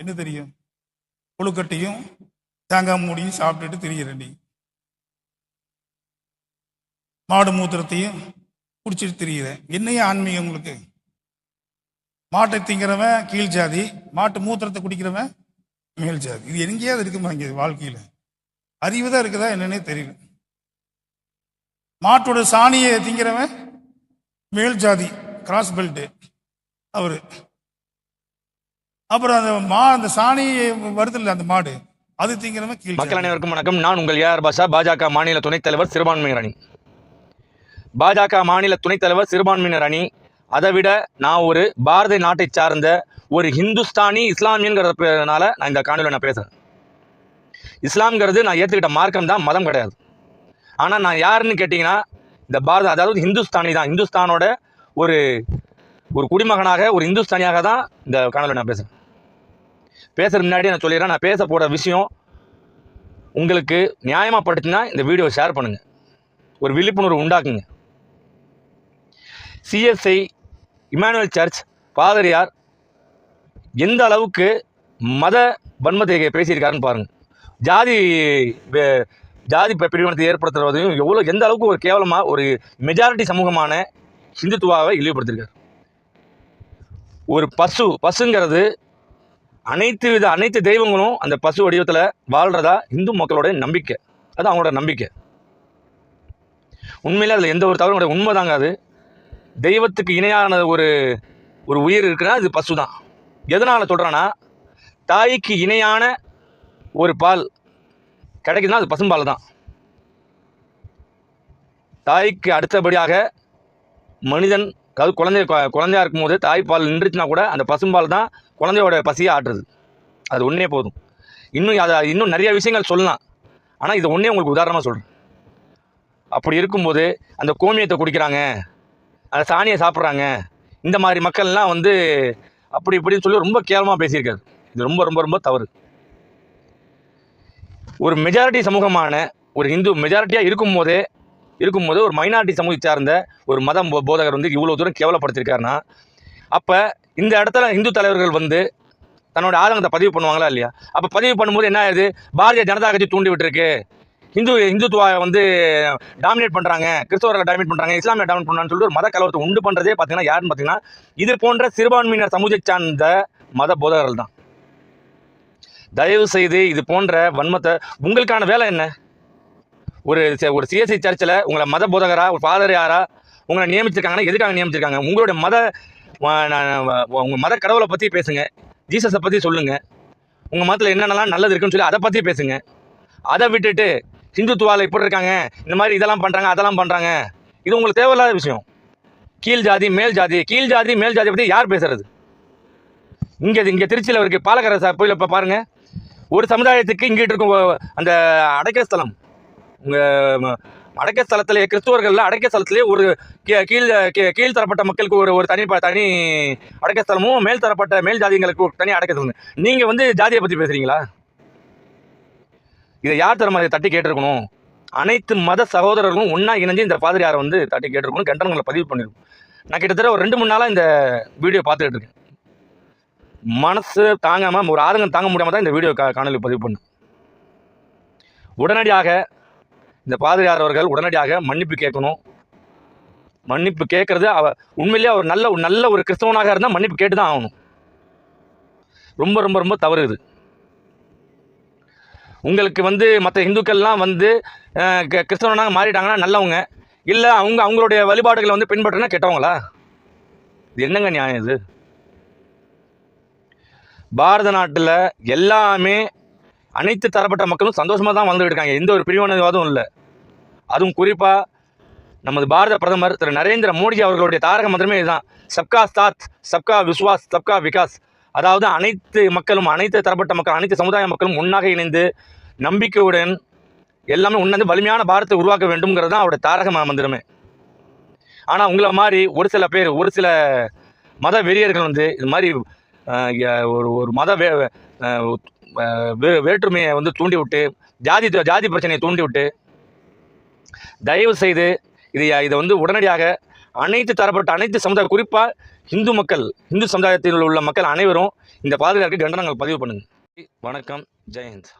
என்ன தெரியும்? புழுக்கட்டையும் தேங்காய் மூடியும் சாப்பிட்டுட்டு திரிகிற நீ. மாடு மூத்திரத்தையும் குடிச்சிட்டு திரிகிற என்னையே ஆன்மீகம் உங்களுக்கு? மாட்டை திங்கிறவன் கீழ் ஜாதி மாட்டு மூத்திரத்தை குடிக்கிறவன் மேல் ஜாதி. இது எங்கேயாவது இருக்குமா இங்கே வாழ்க்கையில்? அறிவு தான் இருக்குதா என்னன்னே தெரியல. மாட்டோட சாணியை திங்கிறவன் மேல் ஜாதி கிராஸ் பெல்ட்டு அவரு. அப்புறம் அந்த மா அந்த சாணி வருதுல்ல அந்த மாடு. அது திங்கிறவன் கீழ் மக்கள். அனைவருக்கும் வணக்கம். நான் உங்கள் ஏஆர் பாஷா பாஜக மாநில துணைத் தலைவர் சிறுபான்மையினர் அணி. பாஜக மாநில துணைத் தலைவர் சிறுபான்மையினர் அணி. அதை விட நான் ஒரு பாரத நாட்டை சார்ந்த ஒரு ஹிந்துஸ்தானி இஸ்லாமியங்கிறதுனால நான் இந்த காணொலியில் நான் பேசுகிறேன் இஸ்லாம்ங்கிறது நான் ஏற்றுக்கிட்ட மார்க்கம் தான் மதம் கிடையாது. ஆனால் நான் யாருன்னு கேட்டிங்கன்னா இந்த பாரத அதாவது ஹிந்துஸ்தானி தான். ஹிந்துஸ்தானோட ஒரு ஒரு குடிமகனாக ஒரு இந்துஸ்தானியாக தான் இந்த காணொலியில் நான் பேசுகிறேன் பேசுகிற முன்னாடி நான் சொல்லிடுறேன். நான் பேச போகிற விஷயம் உங்களுக்கு நியாயமாக படுத்தினா இந்த வீடியோ ஷேர் பண்ணுங்கள் ஒரு விழிப்புணர்வு உண்டாக்குங்க. சிஎஸ்ஐ இமானுவல் சர்ச் பாதரியார் எந்த அளவுக்கு மத வன்மத்தை பேசியிருக்காருன்னு பாருங்கள் ஜாதி ஜாதி பிரிவினத்தை ஏற்படுத்துறதையும் எவ்வளோ எந்த அளவுக்கு ஒரு கேவலமாக ஒரு மெஜாரிட்டி சமூகமான ஹிந்துத்துவாவை இழிவுபடுத்தியிருக்காரு ஒரு பசு பசுங்கிறது அனைத்து வித அனைத்து தெய்வங்களும் அந்த பசு வடிவத்தில் வாழ்கிறதா இந்து மக்களோட நம்பிக்கை. அது அவங்களோட நம்பிக்கை. உண்மையில் அதில் எந்த ஒரு தவறும் உண்மை உண்மைதாங்க அது. தெய்வத்துக்கு இணையான ஒரு ஒரு உயிர் இருக்குன்னா அது பசு தான் எதனால் சொல்கிறேன்னா தாய்க்கு இணையான ஒரு பால் கிடைக்குதுன்னா அது பசும்பால் தான் தாய்க்கு அடுத்தபடியாக மனிதன் அதாவது குழந்தை கொ- குழந்தையா இருக்கும்போது தாய்ப்பால் நின்றுச்சுன்னா கூட அந்த பசும்பால் தான் குழந்தையோட பசியை ஆட்டுறது. அது ஒன்றே போதும். இன்னும் அதை இன்னும் நிறைய விஷயங்கள் சொல்லலாம். ஆனால் இது ஒன்றே உங்களுக்கு உதாரணமாக சொல்கிறேன் அப்படி இருக்கும்போது அந்த கோமியத்தை குடிக்கிறாங்க. அந்த சாணியை சாப்பிட்றாங்க. இந்த மாதிரி மக்கள்லாம் வந்து அப்படி இப்படின்னு சொல்லி ரொம்ப கேவலமாக பேசியிருக்காரு. இது ரொம்ப ரொம்ப ரொம்ப தவறு. ஒரு மெஜாரிட்டி சமூகமான ஒரு இந்து மெஜாரிட்டியாக இருக்கும்போதே இருக்கும்போது ஒரு மைனாரிட்டி சமூகத்தை சார்ந்த ஒரு மதம் போதகர் வந்து இவ்வளோ தூரம் கேவலப்படுத்தியிருக்காருன்னா அப்போ இந்த இடத்துல இந்து தலைவர்கள் வந்து தன்னோட ஆதங்கத்தை பதிவு பண்ணுவாங்களா இல்லையா? அப்போ பதிவு பண்ணும்போது என்ன ஆகுது பாரதிய ஜனதா கட்சி தூண்டி விட்டுருக்கு. இந்து இந்துத்துவா வந்து டாமினேட் பண்ணுறாங்க கிறிஸ்தவர்களை டாமினேட் பண்ணுறாங்க இஸ்லாமிய டாமினேட் பண்ணுறான்னு சொல்லிட்டு ஒரு மத கலவரத்தை உண்டு பண்ணுறதே பார்த்தீங்கன்னா யாருன்னு பார்த்தீங்கன்னா இது போன்ற சிறுபான்மையினர் சமூகத்தை சார்ந்த மத போதகர்கள் தான் தயவு செய்து இது போன்ற வன்மத்தை உங்களுக்கான வேலை என்ன? ஒரு ச- ஒரு சிஎஸ்சி சர்ச்சில் உங்களை மத போதகரா ஒரு ஃபாதரையாரா உங்களை நியமிச்சிருக்காங்கன்னா எதுக்காக நியமிச்சிருக்காங்க? உங்களுடைய மத உங்கள் நான் மத கடவுளை பற்றி பேசுங்க. ஜீசஸை பற்றி சொல்லுங்கள் உங்கள் மதத்தில் என்னென்னலாம் நல்லது இருக்குன்னு சொல்லி அதை பற்றி பேசுங்க. அதை விட்டுட்டு ஹிந்துத்துவாவில் இப்படி இருக்காங்க இந்த மாதிரி இதெல்லாம் பண்ணுறாங்க அதெல்லாம் பண்ணுறாங்க இது உங்களுக்கு தேவையில்லாத விஷயம். கீழ் ஜாதி மேல் ஜாதி கீழ் ஜாதி மேல் ஜாதி பற்றி யார் பேசுறது? இங்கே இங்கே திருச்சியில் இருக்குது பாலக்கரை சார் போய் இப்போ பாருங்கள் ஒரு சமுதாயத்துக்கு இங்கிட்டு இருக்கும் அந்த அடைக்க ஸ்தலம். அடைக்க ஸ்தலத்திலே கிறிஸ்துவர்களில் அடைக்க ஸ்தலத்திலே ஒரு கீழ் கீழ் தரப்பட்ட மக்களுக்கு ஒரு ஒரு தனி ப- தனி அடைக்க ஸ்தலமும் மேல் தரப்பட்ட மேல் ஜாதிங்களுக்கு ஒரு தனி அடக்க ஸ்தலம் நீங்கள் வந்து ஜாதியை பற்றி பேசுகிறீங்களா இதை யார் தர மாதிரி தட்டி கேட்டிருக்கணும்? அனைத்து மத சகோதரர்களும் ஒன்றா இணைஞ்சு இந்த பாதிரியாரை வந்து தட்டி கேட்டிருக்கணும் கண்டனங்களை பதிவு பண்ணிருக்கணும் நான் கிட்டத்தட்ட ஒரு ரெண்டு மூணு நாளாக இந்த வீடியோ பார்த்துக்கிட்டு இருக்கேன். மனசு தாங்காமல் ஒரு ஆதங்கம் தாங்க முடியாமல் தான் இந்த வீடியோ கா காணொலி பதிவு பண்ணேன். உடனடியாக இந்த பாதிரியார் அவர்கள் உடனடியாக மன்னிப்பு கேட்கணும். மன்னிப்பு கேட்கறது அவ உண்மையிலேயே அவர் நல்ல ஒரு நல்ல ஒரு கிறிஸ்தவனாக இருந்தால் மன்னிப்பு கேட்டு தான் ஆகணும். ரொம்ப ரொம்ப ரொம்ப தவறு இது. உங்களுக்கு வந்து மற்ற இந்துக்கள்லாம் வந்து க- கிறிஸ்தவனாக மாறிட்டாங்கன்னா நல்லவங்க. இல்லை அவங்க அவங்களுடைய வழிபாடுகளை வந்து பின்பற்றினா கெட்டவங்களா? இது என்னங்க நியாயம் இது? பாரத நாட்டில் எல்லாமே அனைத்து தரப்பட்ட மக்களும் சந்தோஷமாக தான் வந்துட்டு இருக்காங்க. எந்த ஒரு பிரிவினைவாதமும் இல்லை. அதுவும் குறிப்பாக நமது பாரத பிரதமர் திரு நரேந்திர மோடி அவர்களுடைய தாரக மந்திரமே இதுதான். சப்கா சாத் சப்கா விஸ்வாஸ் சப்கா விகாஸ். அதாவது அனைத்து மக்களும் அனைத்து தரப்பட்ட மக்கள் அனைத்து சமுதாய மக்களும் ஒன்றாக இணைந்து நம்பிக்கையுடன் எல்லாமே உன்னது வலிமையான பாரத்தை உருவாக்க வேண்டும்ங்கிறது தான் அவருடைய தாரக மந்திரமே. ஆனால் உங்களை மாதிரி ஒரு சில பேர் ஒரு சில மத வெறியர்கள் வந்து இது மாதிரி ஒரு ஒரு மத வே வே- வேற்றுமையை வந்து தூண்டி விட்டு ஜாதி ஜாதி பிரச்சனையை தூண்டி விட்டு தயவு செய்து இது இதை வந்து உடனடியாக அனைத்து தரப்பட்ட அனைத்து சமுதாய குறிப்பாக இந்து மக்கள் இந்து சமுதாயத்தில் உள்ள மக்கள் அனைவரும் இந்த பாதுகாப்பு கண்டனங்கள் பதிவு பண்ணுங்க. வணக்கம். ஜெயந்த்